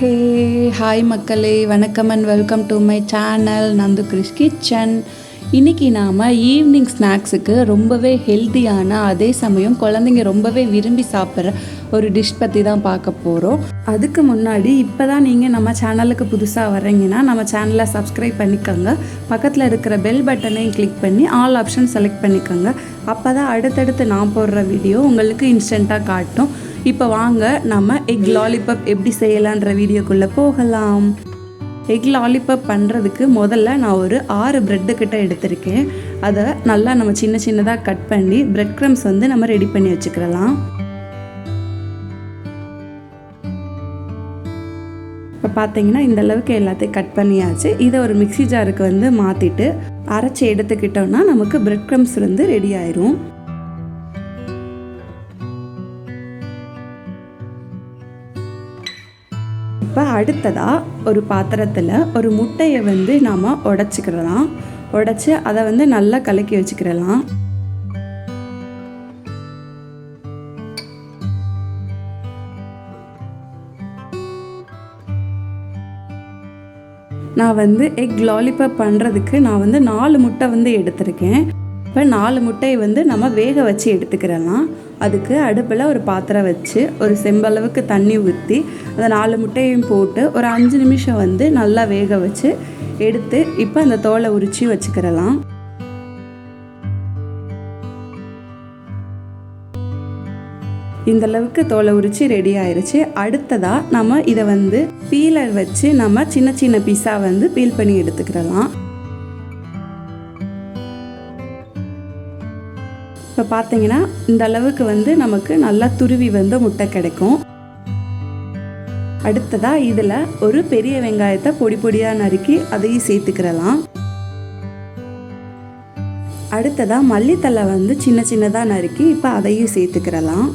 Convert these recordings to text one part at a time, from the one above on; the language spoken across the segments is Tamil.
ஹே ஹாய் மக்களே வணக்கம் and welcome to my channel Nandhu Chris kitchen இன்றைக்கி நாம் ஈவினிங் ஸ்நாக்ஸுக்கு ரொம்பவே ஹெல்த்தியான அதே சமயம் குழந்தைங்க ரொம்பவே விரும்பி சாப்பிட்ற ஒரு டிஷ் பற்றி தான் பார்க்க போகிறோம் அதுக்கு முன்னாடி இப்போ தான் நீங்கள் நம்ம சேனலுக்கு புதுசாக வர்றீங்கன்னா நம்ம சேனலை சப்ஸ்கிரைப் பண்ணிக்கோங்க. பக்கத்தில் இருக்கிற பெல் பட்டனையும் கிளிக் பண்ணி ஆல் ஆப்ஷன் செலக்ட் பண்ணிக்கோங்க. அப்போ தான் அடுத்தடுத்து நான் போடுற வீடியோ உங்களுக்கு இன்ஸ்டண்ட்டாக காட்டும். இப்போ வாங்க நம்ம எக் லாலிபப் எப்படி செய்யலான்ற வீடியோக்குள்ளே போகலாம். எக் லாலிபப் பண்ணுறதுக்கு முதல்ல நான் ஒரு ஆறு ப்ரெட்டு கிட்ட எடுத்திருக்கேன். அதை நல்லா நம்ம சின்ன சின்னதாக கட் பண்ணி ப்ரெட் க்ரம்ஸ் வந்து நம்ம ரெடி பண்ணி வச்சுக்கிறலாம் இப்போ பார்த்தீங்கன்னா இந்த அளவுக்கு எல்லாத்தையும் கட் பண்ணியாச்சு. இதை ஒரு மிக்ஸி ஜாருக்கு வந்து மாற்றிட்டு அரைச்சி எடுத்துக்கிட்டோம்னா நமக்கு பிரெட் க்ரம்ஸ் வந்து ரெடி ஆயிரும். இப்போ அடுத்ததாக ஒரு பாத்திரத்தில் ஒரு முட்டையை வந்து நாம் உடச்சிக்கிறலாம். உடச்சி அதை வந்து நல்லா கலக்கி வச்சுக்கிறலாம். நான் வந்து எக் லாலிபப் பண்ணுறதுக்கு நான் வந்து நாலு முட்டை வந்து எடுத்திருக்கேன். இப்போ நாலு முட்டையை வந்து நம்ம வேக வச்சு எடுத்துக்கிறலாம். அதுக்கு அடுப்பில் ஒரு பாத்திரம் வச்சு ஒரு செம்பளவுக்கு தண்ணி ஊற்றி அந்த நாலு முட்டையும் போட்டு ஒரு அஞ்சு நிமிஷம் வந்து நல்லா வேக வச்சு எடுத்து இப்போ அந்த தோலை உரித்து வச்சுக்கிறலாம். இந்த அளவுக்கு தோலை உரித்து ரெடி ஆயிடுச்சு அடுத்ததாக நம்ம இதை வந்து பீலர் வச்சு நம்ம சின்ன சின்ன பீஸாக வந்து பீல் பண்ணி எடுத்துக்கிறலாம். இப்போ பார்த்தீங்கன்னா இந்த அளவுக்கு வந்து நமக்கு நல்லா துருவி வந்து முட்டை கிடைக்கும். அடுத்ததாக இதில் ஒரு பெரிய வெங்காயத்தை பொடி பொடியாக நறுக்கி அதையும் சேர்த்துக்கிறலாம். அடுத்ததாக மல்லித்தலை வந்து சின்ன சின்னதாக நறுக்கி இப்போ அதையும் சேர்த்துக்கிறலாம்.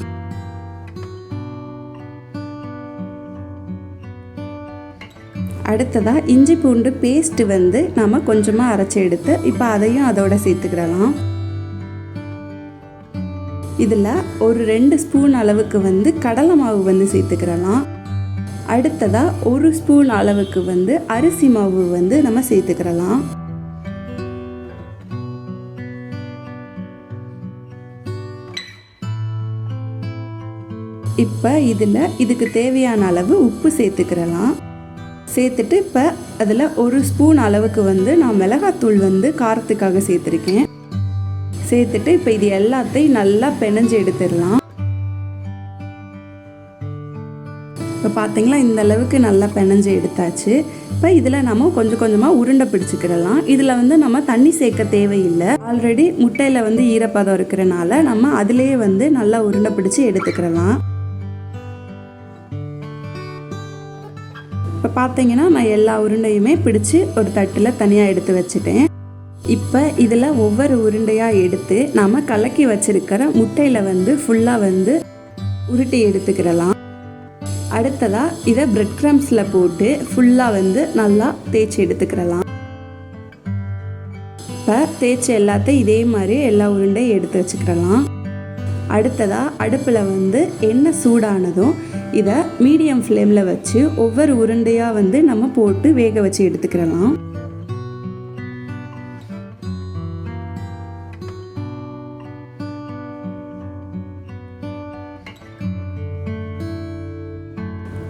அடுத்ததாக இஞ்சி பூண்டு பேஸ்ட்டு வந்து நம்ம கொஞ்சமாக அரைச்சி எடுத்து இப்போ அதையும் அதோட சேர்த்துக்கிடலாம் இதில் ஒரு ரெண்டு ஸ்பூன் அளவுக்கு வந்து கடலை மாவு வந்து சேர்த்துக்கிறலாம். அடுத்ததாக ஒரு ஸ்பூன் அளவுக்கு வந்து அரிசி மாவு வந்து நம்ம சேர்த்துக்கிறலாம். இப்போ இதில் இதுக்கு தேவையான அளவு உப்பு சேர்த்துக்கிறலாம். சேர்த்துட்டு இப்போ அதில் ஒரு ஸ்பூன் அளவுக்கு வந்து நான் மிளகாத்தூள் வந்து காரத்துக்காக சேர்த்துருக்கேன். சேர்த்துட்டு இப்போ இது எல்லாத்தையும் நல்லா பெனஞ்சு எடுத்துடலாம். இப்போ பார்த்தீங்களா இந்த அளவுக்கு நல்லா பெனஞ்சு எடுத்தாச்சு. இப்போ இதில் நம்ம கொஞ்சம் கொஞ்சமாக உருண்டை பிடிச்சிக்கிடலாம். இதில் வந்து நம்ம தண்ணி சேர்க்க தேவையில்லை. ஆல்ரெடி முட்டையில் வந்து ஈரப்பதம் இருக்கிறனால நம்ம அதிலேயே வந்து நல்லா உருண்டை பிடிச்சி எடுத்துக்கிடலாம். இப்போ பார்த்தீங்கன்னா நான் எல்லா உருண்டையுமே பிடிச்சி ஒரு தட்டில் தனியாக எடுத்து வச்சுட்டேன். இப்போ இதில் ஒவ்வொரு உருண்டையாக எடுத்து நாம் கலக்கி வச்சிருக்கிற முட்டையில் வந்து ஃபுல்லாக வந்து உருட்டி எடுத்துக்கிடலாம். அடுத்ததாக இதை பிரெட் க்ரம்ஸில் போட்டு ஃபுல்லாக வந்து நல்லா தேய்ச்சி எடுத்துக்கிடலாம். இப்போ தேய்ச்சி எல்லாத்தையும் இதே மாதிரி எல்லா உருண்டையும் எடுத்து வச்சுக்கிடலாம். அடுத்ததாக அடுப்பில் வந்து எண்ணெய் சூடானதும் இதை மீடியம் ஃப்ளேமில் வச்சு ஒவ்வொரு உருண்டையாக வந்து நம்ம போட்டு வேக வச்சு எடுத்துக்கிடலாம்.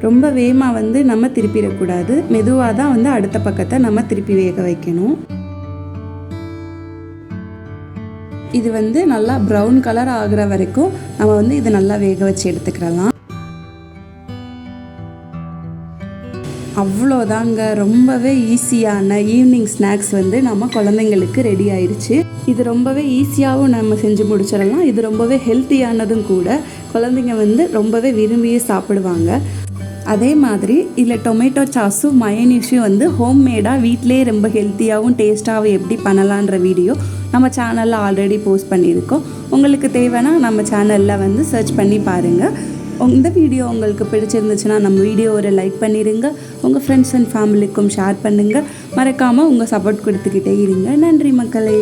ரொம்ப வேகமாக வந்து நம்ம திருப்பிடக்கூடாது. மெதுவாக தான் வந்து அடுத்த பக்கத்தை நம்ம திருப்பி வேக வைக்கணும். இது வந்து நல்லா ப்ரௌன் கலர் ஆகிற வரைக்கும் நம்ம வந்து இதை நல்லா வேக வச்சு எடுத்துக்கிறலாம் அவ்வளோதாங்க. ரொம்பவே ஈஸியான ஈவினிங் ஸ்நாக்ஸ் வந்து நம்ம குழந்தைங்களுக்கு ரெடி ஆயிடுச்சு. இது ரொம்பவே ஈஸியாகவும் நம்ம செஞ்சு முடிச்சிடலாம். இது ரொம்பவே ஹெல்த்தியானதும் கூட குழந்தைங்க வந்து ரொம்பவே விரும்பியே சாப்பிடுவாங்க. அதே மாதிரி இதில் டொமேட்டோ சாஸும் மயனிஷும் வந்து ஹோம்மேடாக வீட்டிலே ரொம்ப ஹெல்த்தியாகவும் டேஸ்ட்டாகவும் எப்படி பண்ணலான்ற வீடியோ நம்ம சேனலில் ஆல்ரெடி போஸ்ட் பண்ணியிருக்கோம். உங்களுக்கு தேவைன்னா நம்ம சேனலில் வந்து சர்ச் பண்ணி பாருங்கள் இந்த வீடியோ உங்களுக்கு பிடிச்சிருந்துச்சுன்னா நம்ம வீடியோ ஒரு லைக் பண்ணிடுங்க உங்கள் ஃப்ரெண்ட்ஸ் அண்ட் ஃபேமிலிக்கும் ஷேர் பண்ணுங்கள் மறக்காமல் உங்கள் சப்போர்ட் கொடுத்துக்கிட்டே இருங்க. நன்றி மக்களே.